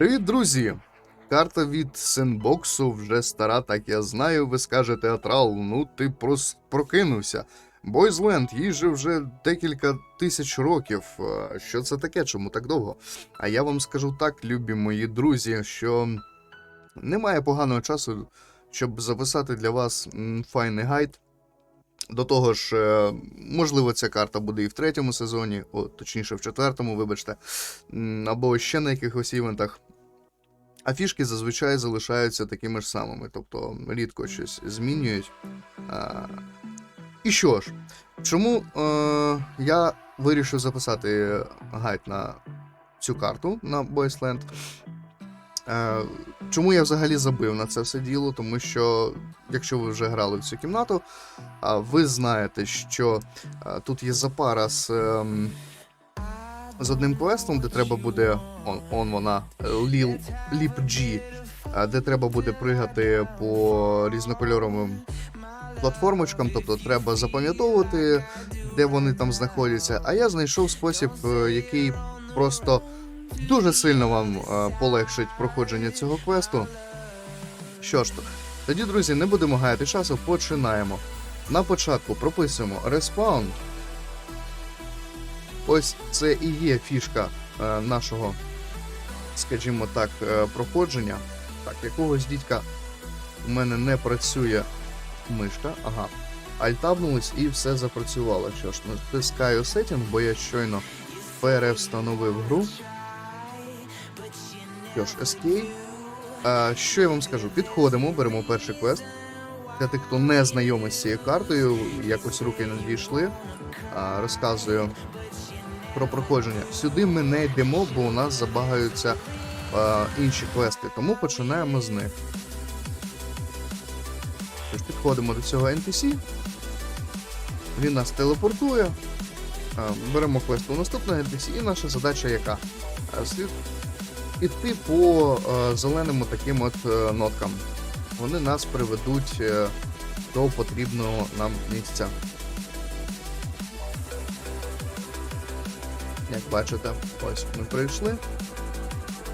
Привіт, друзі! Карта від Сенбоксу вже стара, так я знаю. Ви скажете, Атрал, ну ти прос... прокинувся. Бойзленд, їй же вже декілька тисяч років. Що це таке? Чому так довго? А я вам скажу так, любі мої друзі, що немає поганого часу, щоб записати для вас файний гайд. До того ж, е, можливо, ця карта буде і в третьому сезоні, о, точніше, в четвертому, вибачте, або ще на якихось івентах. А фішки зазвичай залишаються такими ж самими, тобто рідко щось змінюють. І що ж, чому е, я вирішив записати гайд на цю карту на Boysland? Е, чому я взагалі забив на це все діло? Тому що, якщо ви вже грали в цю кімнату, ви знаєте, що е, тут є запара з, ем, з одним квестом, де треба буде. Он, он вона, Ліл, Ліп G, е, де треба буде пригати по різнокольоровим платформочкам, тобто треба запам'ятовувати, де вони там знаходяться. А я знайшов спосіб, е, який просто дуже сильно вам е, полегшить проходження цього квесту. Що ж то, тоді, друзі, не будемо гаяти часу, починаємо. На початку прописуємо респаун. Ось це і є фішка е, нашого, скажімо так, е, проходження. Так, якогось дідька у мене не працює мишка. Ага. Альтабнулись і все запрацювало. Що ж, натискаю сеттінг, бо я щойно перевстановив гру. Що ж, Escape. А, що я вам скажу? Підходимо, беремо перший квест. Для тих, хто не знайомий з цією картою, якось руки не дійшли. Розказую про проходження. Сюди ми не йдемо, бо у нас забагаються а, інші квести, тому починаємо з них. Тож підходимо до цього NPC. Він нас телепортує. А, Беремо квест у наступного NPC, і наша задача яка? Слід іти по е, зеленим таким от е, ноткам. Вони нас приведуть е, до потрібного нам місця. Як бачите, ось ми прийшли.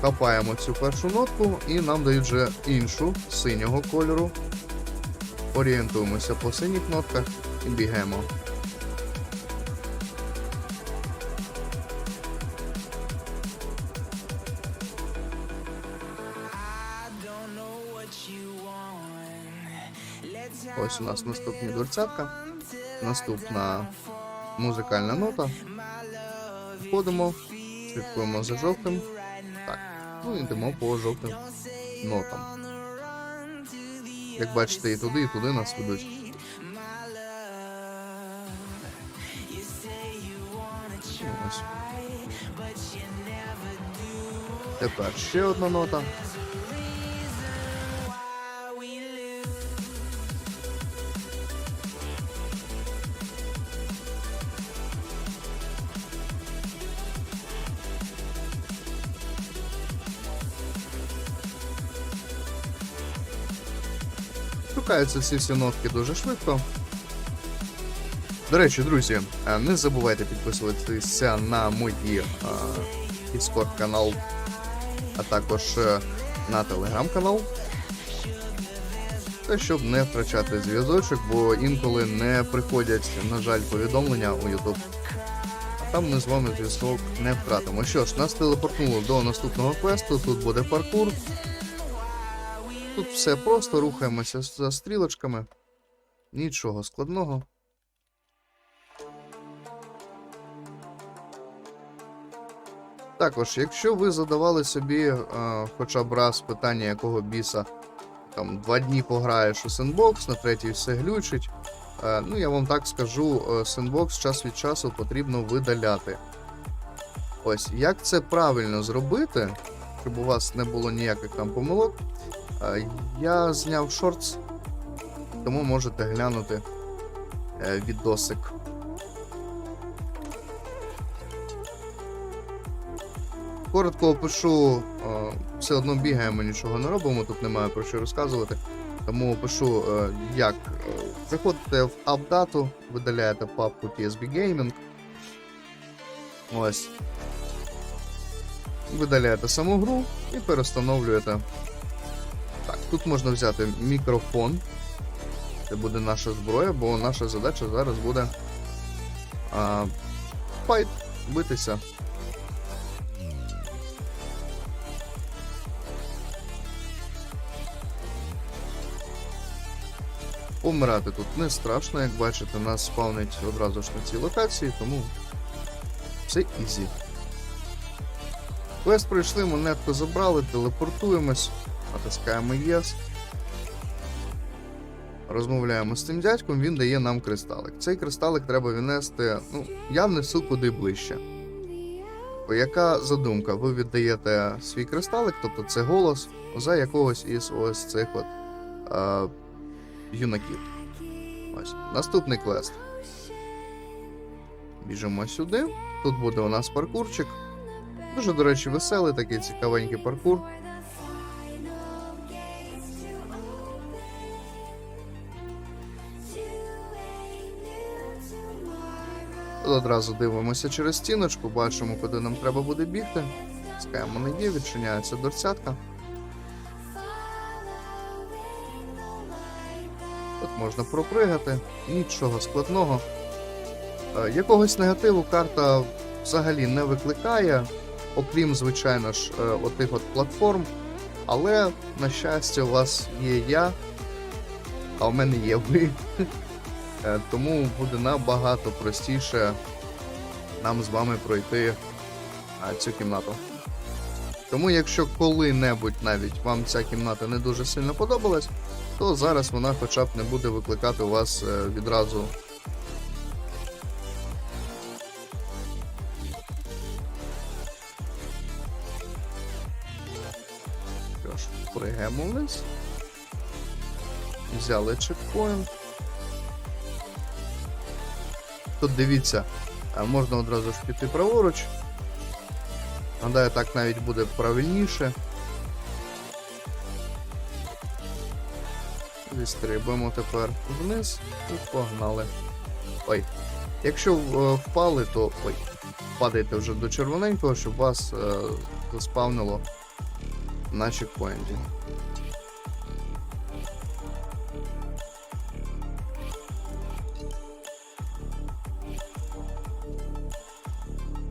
Хапаємо цю першу нотку і нам дають вже іншу синього кольору. Орієнтуємося по синіх нотках і бігаємо. Ось у нас наступні дверцятка. Наступна музикальна нота. Входимо, слідкуємо за жовтим. Так. Ну йдемо по жовтим нотам. Як бачите, і туди, і туди нас ведуть. Тепер ще одна нота. Шукаються ці всі нотки дуже швидко. До речі, друзі, е, не забувайте підписуватися на мої е, Discord канал, а також е, на телеграм-канал. Та щоб не втрачати зв'язочок, бо інколи не приходять, на жаль, повідомлення у YouTube. А там ми з вами зв'язок не втратимо. Що ж, нас телепортнуло до наступного квесту, тут буде паркур. Тут все просто, рухаємося за стрілочками. Нічого складного. Також, якщо ви задавали собі е, хоча б раз питання, якого біса там два дні пограєш у сендбокс, на третій все глючить. Е, ну, я вам так скажу, е, сендбокс час від часу потрібно видаляти. Ось, як це правильно зробити, щоб у вас не було ніяких там помилок. Е, Я зняв шортс, тому можете глянути е, відосик. Коротко опишу, е, все одно бігаємо, нічого не робимо, тут немає про що розказувати. Тому опишу, як заходите в апдату, видаляєте папку TSB Gaming. Ось. Видаляєте саму гру і перестановлюєте. Так, тут можна взяти мікрофон. Це буде наша зброя, бо наша задача зараз буде а, файт битися. Помирати тут не страшно, як бачите, нас спавнить одразу ж на цій локації, тому все ізі. Квест пройшли, монетку забрали, телепортуємось, натискаємо Yes. Розмовляємо з цим дядьком, він дає нам кристалик. Цей кристалик треба віднести, ну, я внесу куди ближче. Яка задумка? Ви віддаєте свій кристалик, тобто це голос за якогось із ось цих от е, юнаків. Ось. Наступний квест. Біжимо сюди. Тут буде у нас паркурчик. Дуже, до речі, веселий, такий цікавенький паркур. Одразу дивимося через стіночку, бачимо, куди нам треба буде бігти. Скаємо є, відчиняється дорцятка. Тут можна пропригати, нічого складного. Е, Якогось негативу карта взагалі не викликає, окрім, звичайно ж, е, отих от платформ. Але, на щастя, у вас є я, а у мене є ви. Е, Тому буде набагато простіше нам з вами пройти цю кімнату. Тому, якщо коли-небудь навіть вам ця кімната не дуже сильно подобалась, то зараз вона хоча б не буде викликати у вас е, відразу. Ж, пригаємо вниз. Взяли чекпоінт. Тут дивіться, можна одразу ж піти праворуч. Гадаю, так навіть буде правильніше. Відстрибуємо тепер вниз і погнали. Ой. Якщо е, впали, то. Ой, падайте вже до червоненького, щоб вас е, заспавнило на чекпоінті.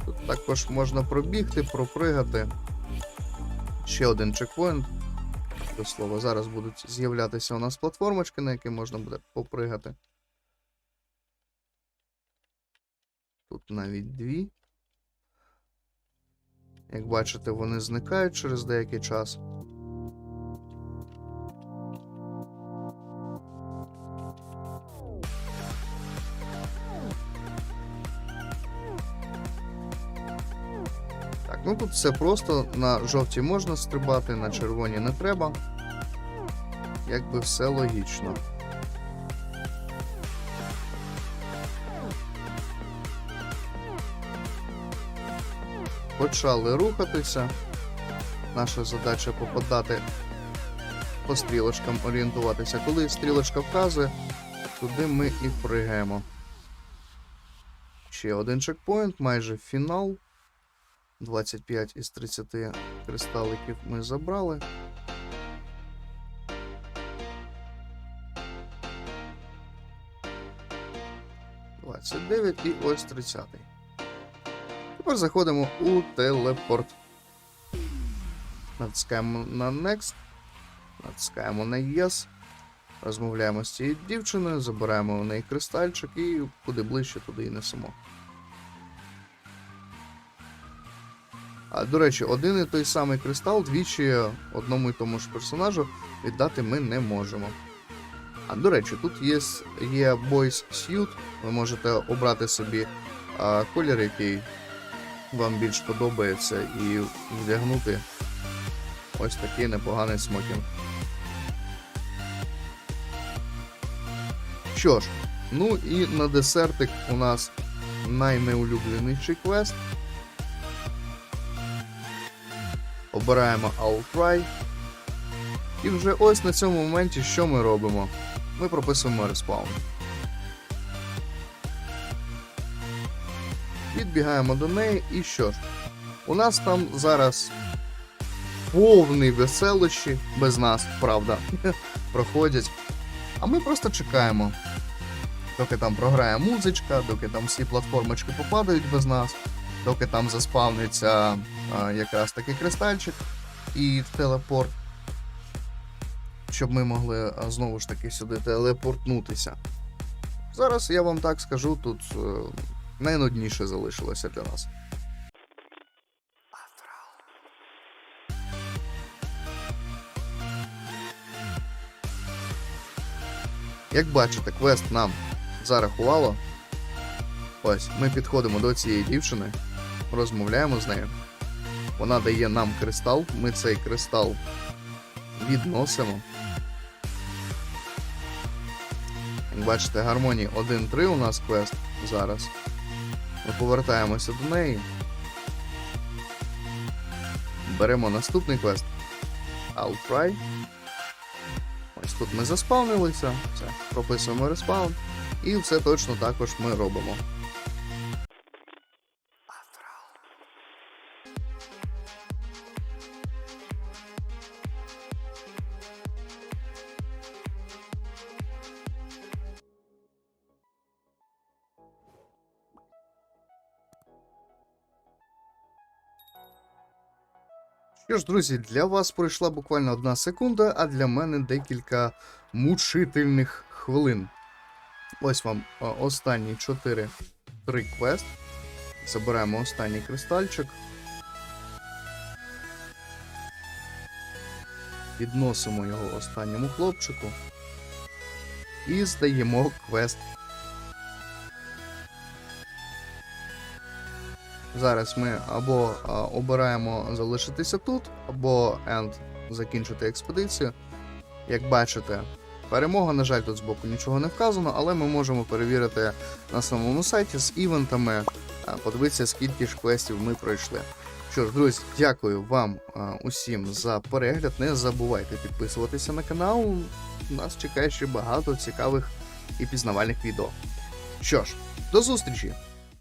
Тут також можна пробігти, пропригати. Ще один чекпоінт. До слова, зараз будуть з'являтися у нас платформочки, на які можна буде попригати. Тут навіть дві. Як бачите, вони зникають через деякий час. Ну тут все просто. На жовтій можна стрибати, на червоній не треба. Якби все логічно. Почали рухатися. Наша задача попадати по стрілочкам, орієнтуватися. Коли стрілочка вказує, туди ми і пригаємо. Ще один чекпоінт, майже фінал. 25 із 30 кристаликів ми забрали. Двадцять дев'ять і ось 30. Тепер заходимо у телепорт. Натискаємо на Next. Натискаємо на Yes. Розмовляємо з цією дівчиною, забираємо у неї кристальчик і куди ближче, туди і несемо. А, до речі, один і той самий кристал двічі одному і тому ж персонажу віддати ми не можемо. А до речі, тут є, є Boys Suit, ви можете обрати собі а, колір, який вам більш подобається, і вдягнути ось такий непоганий смокінг. Що ж, ну і на десертик у нас найнеулюбленіший квест. Обираємо Outtry. І вже ось на цьому моменті що ми робимо? Ми прописуємо респаун. Підбігаємо до неї і що ж? У нас там зараз повний веселощі, без нас, правда, проходять. А ми просто чекаємо, доки там програє музичка, доки там всі платформочки попадають без нас, доки там заспавниться а, якраз такий кристальчик і телепорт, щоб ми могли а, знову ж таки сюди телепортнутися. Зараз я вам так скажу, тут е, найнудніше залишилося для нас. Як бачите, квест нам зарахувало. Ось, ми підходимо до цієї дівчини, розмовляємо з нею. Вона дає нам кристал, ми цей кристал відносимо. Як бачите, гармонії 1-3 у нас квест зараз. Ми повертаємося до неї. Беремо наступний квест. Outfry. Ось тут ми заспавнилися, все, прописуємо респаун, і все точно також ми робимо. Що ж, друзі, для вас пройшла буквально одна секунда, а для мене декілька мучительних хвилин. Ось вам останні 4 3 квест. Забираємо останній кристальчик. Підносимо його останньому хлопчику. І здаємо квест. Зараз ми або обираємо залишитися тут, або енд закінчити експедицію. Як бачите, перемога, на жаль, тут збоку нічого не вказано, але ми можемо перевірити на самому сайті з івентами, подивитися, скільки ж квестів ми пройшли. Що ж, друзі, дякую вам усім за перегляд. Не забувайте підписуватися на канал. Нас чекає ще багато цікавих і пізнавальних відео. Що ж, до зустрічі!